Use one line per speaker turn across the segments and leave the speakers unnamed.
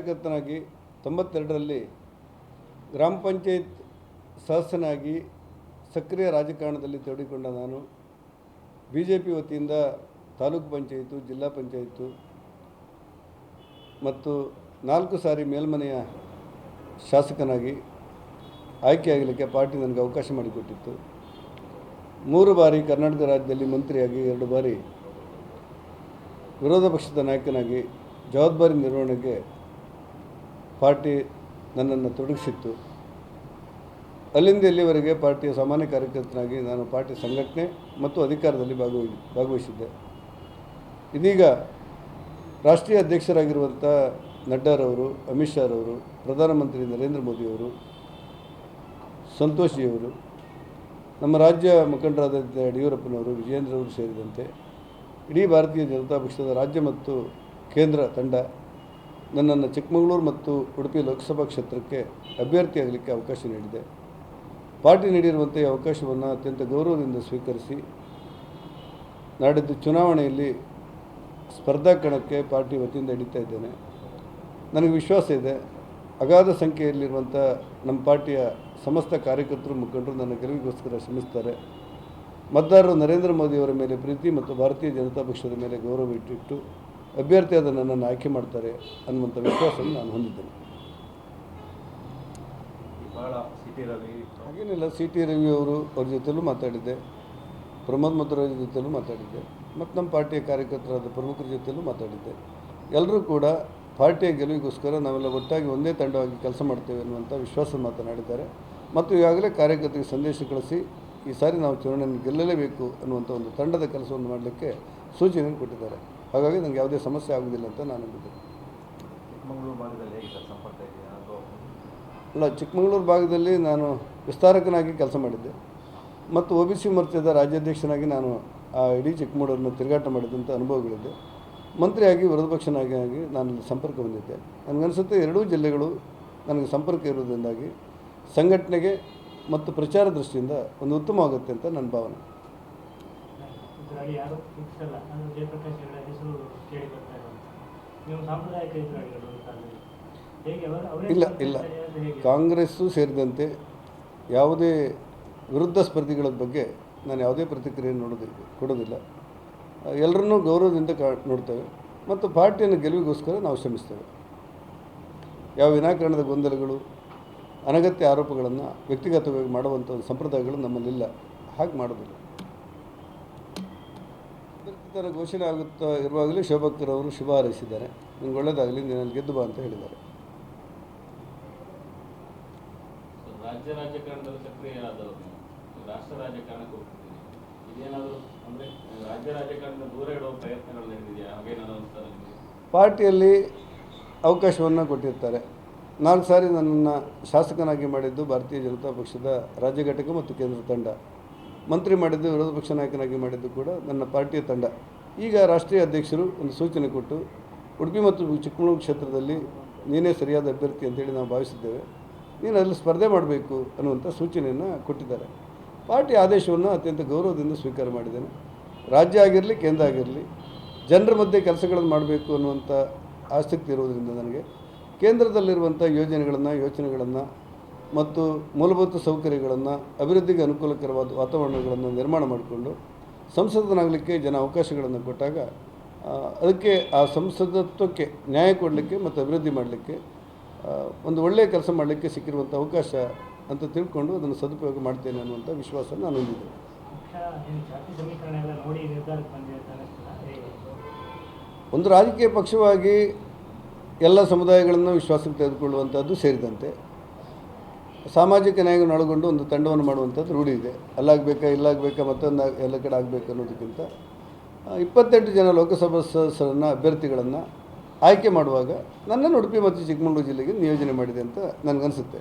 ಕಾರ್ಯಕರ್ತನಾಗಿ ತೊಂಬತ್ತೆರಡರಲ್ಲಿ ಗ್ರಾಮ ಪಂಚಾಯತ್ ಸದಸ್ಯನಾಗಿ ಸಕ್ರಿಯ ರಾಜಕಾರಣದಲ್ಲಿ ತೊಡಗಿಕೊಂಡ ನಾನು ಬಿ ಜೆ ಪಿ ವತಿಯಿಂದ ತಾಲೂಕು ಪಂಚಾಯಿತು ಜಿಲ್ಲಾ ಪಂಚಾಯಿತು ಮತ್ತು ನಾಲ್ಕು ಸಾರಿ ಮೇಲ್ಮನೆಯ ಶಾಸಕನಾಗಿ ಆಯ್ಕೆಯಾಗಲಿಕ್ಕೆ ಪಾರ್ಟಿ ನನಗೆ ಅವಕಾಶ ಮಾಡಿಕೊಟ್ಟಿತ್ತು. ಮೂರು ಬಾರಿ ಕರ್ನಾಟಕ ರಾಜ್ಯದಲ್ಲಿ ಮಂತ್ರಿಯಾಗಿ, ಎರಡು ಬಾರಿ ವಿರೋಧ ಪಕ್ಷದ ನಾಯಕನಾಗಿ ಜವಾಬ್ದಾರಿ ನಿರ್ವಹಣೆಗೆ ಪಾರ್ಟಿ ನನ್ನನ್ನು ತೊಡಗಿಸಿತ್ತು. ಅಲ್ಲಿಂದ ಇಲ್ಲಿವರೆಗೆ ಪಾರ್ಟಿಯ ಸಾಮಾನ್ಯ ಕಾರ್ಯಕರ್ತನಾಗಿ ನಾನು ಪಾರ್ಟಿ ಸಂಘಟನೆ ಮತ್ತು ಅಧಿಕಾರದಲ್ಲಿ ಭಾಗವಹಿ, ಭಾಗವಹಿಸಿದ್ದೆ. ಇದೀಗ ರಾಷ್ಟ್ರೀಯ ಅಧ್ಯಕ್ಷರಾಗಿರುವಂಥ ನಡ್ಡಾರವರು, ಅಮಿತ್ ಶಾರವರು, ಪ್ರಧಾನಮಂತ್ರಿ ನರೇಂದ್ರ ಮೋದಿಯವರು ಸಂತೋಷಿಯವರು ನಮ್ಮ ರಾಜ್ಯ ಮುಖಂಡರಾದ ಯಡಿಯೂರಪ್ಪನವರು, ವಿಜಯೇಂದ್ರವರು ಸೇರಿದಂತೆ ಇಡೀ ಭಾರತೀಯ ಜನತಾ ಪಕ್ಷದ ರಾಜ್ಯ ಮತ್ತು ಕೇಂದ್ರ ತಂಡ ನನ್ನನ್ನು ಚಿಕ್ಕಮಗಳೂರು ಮತ್ತು ಉಡುಪಿ ಲೋಕಸಭಾ ಕ್ಷೇತ್ರಕ್ಕೆ ಅಭ್ಯರ್ಥಿಯಾಗಲಿಕ್ಕೆ ಅವಕಾಶ ನೀಡಿದೆ. ಪಾರ್ಟಿ ನೀಡಿರುವಂಥ ಈ ಅವಕಾಶವನ್ನು ಅತ್ಯಂತ ಗೌರವದಿಂದ ಸ್ವೀಕರಿಸಿ, ನಾಡಿದ್ದು ಚುನಾವಣೆಯಲ್ಲಿ ಸ್ಪರ್ಧಾ ಕಣಕ್ಕೆ ಪಾರ್ಟಿ ವತಿಯಿಂದ ಹಿಡಿತಾ ಇದ್ದೇನೆ. ನನಗೆ ವಿಶ್ವಾಸ ಇದೆ. ಅಗಾಧ ಸಂಖ್ಯೆಯಲ್ಲಿರುವಂಥ ನಮ್ಮ ಪಾರ್ಟಿಯ ಸಮಸ್ತ ಕಾರ್ಯಕರ್ತರು, ಮುಖಂಡರು ನನ್ನ ಗೆಲುವಿಗೋಸ್ಕರ ಶ್ರಮಿಸ್ತಾರೆ. ಮತದಾರರು ನರೇಂದ್ರ ಮೋದಿಯವರ ಮೇಲೆ ಪ್ರೀತಿ ಮತ್ತು ಭಾರತೀಯ ಜನತಾ ಪಕ್ಷದ ಮೇಲೆ ಗೌರವ ಇಟ್ಟಿಟ್ಟು ಅಭ್ಯರ್ಥಿಯಾದ ನನ್ನನ್ನು ಆಯ್ಕೆ ಮಾಡ್ತಾರೆ ಅನ್ನುವಂಥ ವಿಶ್ವಾಸವನ್ನು ನಾನು ಹೊಂದಿದ್ದೇನೆ. ಹಾಗೇನಿಲ್ಲ ಸಿ ಟಿ ರವಿ ಅವರು ಅವ್ರ ಜೊತೆಲೂ ಮಾತಾಡಿದ್ದೆ. ಪ್ರಮೋದ್ ಮಧುರಾಜ್ ಜೊತೆಲೂ ಮಾತಾಡಿದ್ದೆ. ಮತ್ತು ನಮ್ಮ ಪಾರ್ಟಿಯ ಕಾರ್ಯಕರ್ತರಾದ ಪ್ರಮುಖರ ಜೊತೆಲೂ ಮಾತಾಡಿದ್ದೆ. ಎಲ್ಲರೂ ಕೂಡ ಪಾರ್ಟಿಯ ಗೆಲುವಿಗೋಸ್ಕರ ನಾವೆಲ್ಲ ಒಟ್ಟಾಗಿ ಒಂದೇ ತಂಡವಾಗಿ ಕೆಲಸ ಮಾಡ್ತೇವೆ ಅನ್ನುವಂಥ ವಿಶ್ವಾಸ ಮಾತನಾಡಿದ್ದಾರೆ. ಮತ್ತು ಈಗಾಗಲೇ ಕಾರ್ಯಕರ್ತರಿಗೆ ಸಂದೇಶ ಕಳಿಸಿ ಈ ಸಾರಿ ನಾವು ಚುನಾವಣೆಯನ್ನು ಗೆಲ್ಲಲೇಬೇಕು ಅನ್ನುವಂಥ ಒಂದು ತಂಡದ ಕೆಲಸವನ್ನು ಮಾಡಲಿಕ್ಕೆ ಸೂಚನೆಯನ್ನು ಕೊಟ್ಟಿದ್ದಾರೆ. ಹಾಗಾಗಿ ನನಗೆ ಯಾವುದೇ ಸಮಸ್ಯೆ ಆಗುವುದಿಲ್ಲ ಅಂತ ನಾನು ನಂಬಿದ್ದೇನೆ
ಚಿಕ್ಕಮಗಳೂರು ಭಾಗದಲ್ಲಿ ಹೇಗೆ ಸರ್ ಸಂಪರ್ಕ ಇದೆಯಾ? ಅಥವಾ
ಅಲ್ಲ ಚಿಕ್ಕಮಗಳೂರು ಭಾಗದಲ್ಲಿ ನಾನು ವಿಸ್ತಾರಕನಾಗಿ ಕೆಲಸ ಮಾಡಿದ್ದೆ. ಮತ್ತು ಒ ಬಿ ಸಿ ಮೋರ್ಚಾದ ರಾಜ್ಯಾಧ್ಯಕ್ಷನಾಗಿ ನಾನು ಆ ಇಡೀ ಚಿಕ್ಕಮಗಳೂರನ್ನು ತಿರುಗಾಟ ಮಾಡಿದಂಥ ಅನುಭವಗಳಿದೆ. ಮಂತ್ರಿಯಾಗಿ ವಿರೋಧ ಪಕ್ಷನಾಗಿ ಆಗಿ ನಾನು ಸಂಪರ್ಕ ಹೊಂದಿದ್ದೆ. ನನಗನ್ಸುತ್ತೆ ಎರಡೂ ಜಿಲ್ಲೆಗಳು ನನಗೆ ಸಂಪರ್ಕ ಇರೋದ್ರಿಂದಾಗಿ ಸಂಘಟನೆಗೆ ಮತ್ತು ಪ್ರಚಾರ ದೃಷ್ಟಿಯಿಂದ ಒಂದು ಉತ್ತಮವಾಗುತ್ತೆ ಅಂತ ನನ್ನ ಭಾವನೆ.
ಇದರಲ್ಲಿ ಯಾರು ಫಿಕ್ಸ್ ಅಲ್ಲ ಅಂದರೆ ಜಯಪ್ರಕಾಶ್ ಹೆಗಡೆ ಹೆಸರು ಕೇಳಿ ಬರ್ತಾ ಇರೋದು. ನೀವು ಸಾಂಪ್ರದಾಯಿಕ ಕಾಲದಲ್ಲಿ ಹೇಗೆ ಅವರು ಅವರೇ
ಇಲ್ಲ ಇಲ್ಲ.
ಕಾಂಗ್ರೆಸ್
ಕಾಂಗ್ರೆಸ್ಸು ಸೇರಿದಂತೆ ಯಾವುದೇ ವಿರುದ್ಧ ಸ್ಪರ್ಧಿಗಳ ಬಗ್ಗೆ ನಾನು ಯಾವುದೇ ಪ್ರತಿಕ್ರಿಯೆ ನೋಡೋದಿಲ್ಲ ಕೊಡೋದಿಲ್ಲ. ಎಲ್ಲರನ್ನೂ ಗೌರವದಿಂದ ಕಾ ನೋಡ್ತೇವೆ. ಮತ್ತು ಪಾರ್ಟಿಯನ್ನು ಗೆಲುವಿಗೋಸ್ಕರ ನಾವು ಶ್ರಮಿಸ್ತೇವೆ. ಯಾವ ವಿನಾಕಾರಣದ ಗೊಂದಲಗಳು ಅನಗತ್ಯ ಆರೋಪಗಳನ್ನು ವ್ಯಕ್ತಿಗತವಾಗಿ ಮಾಡುವಂಥ ಸಂಪ್ರದಾಯಗಳು ನಮ್ಮಲ್ಲಿಲ್ಲ. ಹಾಗೆ ಮಾಡೋದಿಲ್ಲ. ಅಭ್ಯರ್ಥಿತರ ಘೋಷಣೆ ಆಗುತ್ತಾ ಇರುವಾಗಲೇ ಅವರು ಶುಭ ಹಾರೈಸಿದ್ದಾರೆ. ನಿಮ್ಗೆ ಒಳ್ಳೆಯದಾಗಲಿ ನೀನಲ್ಲಿ ಗೆದ್ದು ಬಾ ಅಂತ ಹೇಳಿದ್ದಾರೆ.
ರಾಜ್ಯ ರಾಜಕಾರಣದಲ್ಲಿ ಸಕ್ರಿಯರಾದವರು ರಾಷ್ಟ್ರ ರಾಜಕಾರಣಕ್ಕೆ ಹೋಗ್ತಿದ್ದೀರಿ ಇದೇನಾದರೂ ಅಂದರೆ ರಾಜ್ಯ ರಾಜಕಾರಣದಿಂದ ದೂರ ಇಡುವ ಪ್ರಯತ್ನಗಳು ನಡೆದಿದೆಯಾ ಹಾಗೇನಾದ್ರು ಅನಿಸ್ತಾ
ಪಾರ್ಟಿಯಲ್ಲಿ ಅವಕಾಶವನ್ನು ಕೊಟ್ಟಿರ್ತಾರೆ. ನಾಲ್ಕು ಸಾರಿ ನನ್ನನ್ನು ಶಾಸಕನಾಗಿ ಮಾಡಿದ್ದು ಭಾರತೀಯ ಜನತಾ ಪಕ್ಷದ ರಾಜ್ಯ ಘಟಕ ಮತ್ತು ಕೇಂದ್ರ ತಂಡ. ಮಂತ್ರಿ ಮಾಡಿದ್ದು, ವಿರೋಧ ಪಕ್ಷ ನಾಯಕನಾಗಿ ಮಾಡಿದ್ದು ಕೂಡ ನನ್ನ ಪಾರ್ಟಿಯ ತಂಡ. ಈಗ ರಾಷ್ಟ್ರೀಯ ಅಧ್ಯಕ್ಷರು ಒಂದು ಸೂಚನೆ ಕೊಟ್ಟು, ಉಡುಪಿ ಮತ್ತು ಚಿಕ್ಕಮಗಳೂರು ಕ್ಷೇತ್ರದಲ್ಲಿ ನೀನೇ ಸರಿಯಾದ ಅಭ್ಯರ್ಥಿ ಅಂತೇಳಿ ನಾವು ಭಾವಿಸಿದ್ದೇವೆ. ನೀನು ಅಲ್ಲಿ ಸ್ಪರ್ಧೆ ಮಾಡಬೇಕು ಅನ್ನುವಂಥ ಸೂಚನೆಯನ್ನು ಕೊಟ್ಟಿದ್ದಾರೆ. ಪಾರ್ಟಿ ಆದೇಶವನ್ನು ಅತ್ಯಂತ ಗೌರವದಿಂದ ಸ್ವೀಕಾರ ಮಾಡಿದ್ದೇನೆ. ರಾಜ್ಯ ಆಗಿರಲಿ, ಕೇಂದ್ರ ಆಗಿರಲಿ, ಜನರ ಮಧ್ಯೆ ಕೆಲಸಗಳನ್ನು ಮಾಡಬೇಕು ಅನ್ನುವಂಥ ಆಸಕ್ತಿ ಇರುವುದರಿಂದ ನನಗೆ, ಕೇಂದ್ರದಲ್ಲಿರುವಂಥ ಯೋಜನೆಗಳನ್ನು, ಯೋಚನೆಗಳನ್ನು ಮತ್ತು ಮೂಲಭೂತ ಸೌಕರ್ಯಗಳನ್ನು ಅಭಿವೃದ್ಧಿಗೆ ಅನುಕೂಲಕರವಾದ ವಾತಾವರಣಗಳನ್ನು ನಿರ್ಮಾಣ ಮಾಡಿಕೊಂಡು ಸಂಸದನಾಗಲಿಕ್ಕೆ ಜನ ಅವಕಾಶಗಳನ್ನು ಕೊಟ್ಟಾಗ ಅದಕ್ಕೆ ಆ ಸಂಸದತ್ವಕ್ಕೆ ನ್ಯಾಯ ಕೊಡಲಿಕ್ಕೆ ಮತ್ತು ಅಭಿವೃದ್ಧಿ ಮಾಡಲಿಕ್ಕೆ ಒಂದು ಒಳ್ಳೆಯ ಕೆಲಸ ಮಾಡಲಿಕ್ಕೆ ಸಿಕ್ಕಿರುವಂಥ ಅವಕಾಶ ಅಂತ ತಿಳ್ಕೊಂಡು ಅದನ್ನು ಸದುಪಯೋಗ ಮಾಡ್ತೇನೆ ಅನ್ನುವಂಥ ವಿಶ್ವಾಸ ನಾನು ಹೊಂದಿದ್ದೆ ಒಂದು ರಾಜಕೀಯ ಪಕ್ಷವಾಗಿ ಎಲ್ಲ ಸಮುದಾಯಗಳನ್ನು ವಿಶ್ವಾಸಕ್ಕೆ ತೆಗೆದುಕೊಳ್ಳುವಂಥದ್ದು ಸೇರಿದಂತೆ ಸಾಮಾಜಿಕ ನ್ಯಾಯವನ್ನು ಒಳಗೊಂಡು ಒಂದು ತಂಡವನ್ನು ಮಾಡುವಂಥದ್ದು ರೂಢಿ ಇದೆ. ಅಲ್ಲಾಗಬೇಕಾ, ಇಲ್ಲಾಗಬೇಕಾ, ಮತ್ತೊಂದು ಎಲ್ಲ ಕಡೆ ಆಗಬೇಕು ಅನ್ನೋದಕ್ಕಿಂತ ಇಪ್ಪತ್ತೆಂಟು ಜನ ಲೋಕಸಭಾ ಸದಸ್ಯರನ್ನು, ಅಭ್ಯರ್ಥಿಗಳನ್ನು ಆಯ್ಕೆ ಮಾಡುವಾಗ ನನ್ನನ್ನು ಉಡುಪಿ ಮತ್ತು ಚಿಕ್ಕಮಗಳೂರು ಜಿಲ್ಲೆಗೆ ನಿಯೋಜನೆ ಮಾಡಿದೆ ಅಂತ ನನಗನ್ಸುತ್ತೆ.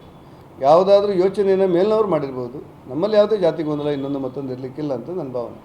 ಯಾವುದಾದ್ರೂ ಯೋಚನೆಯನ್ನು ಮೇಲಿನವ್ರು ಮಾಡಿರ್ಬೋದು. ನಮ್ಮಲ್ಲಿ ಯಾವುದೇ ಜಾತಿ ಗೊಂದಲ ಇನ್ನೊಂದು ಮತ್ತೊಂದು ಇರಲಿಕ್ಕಿಲ್ಲ ಅಂತ ನನ್ನ ಭಾವನೆ.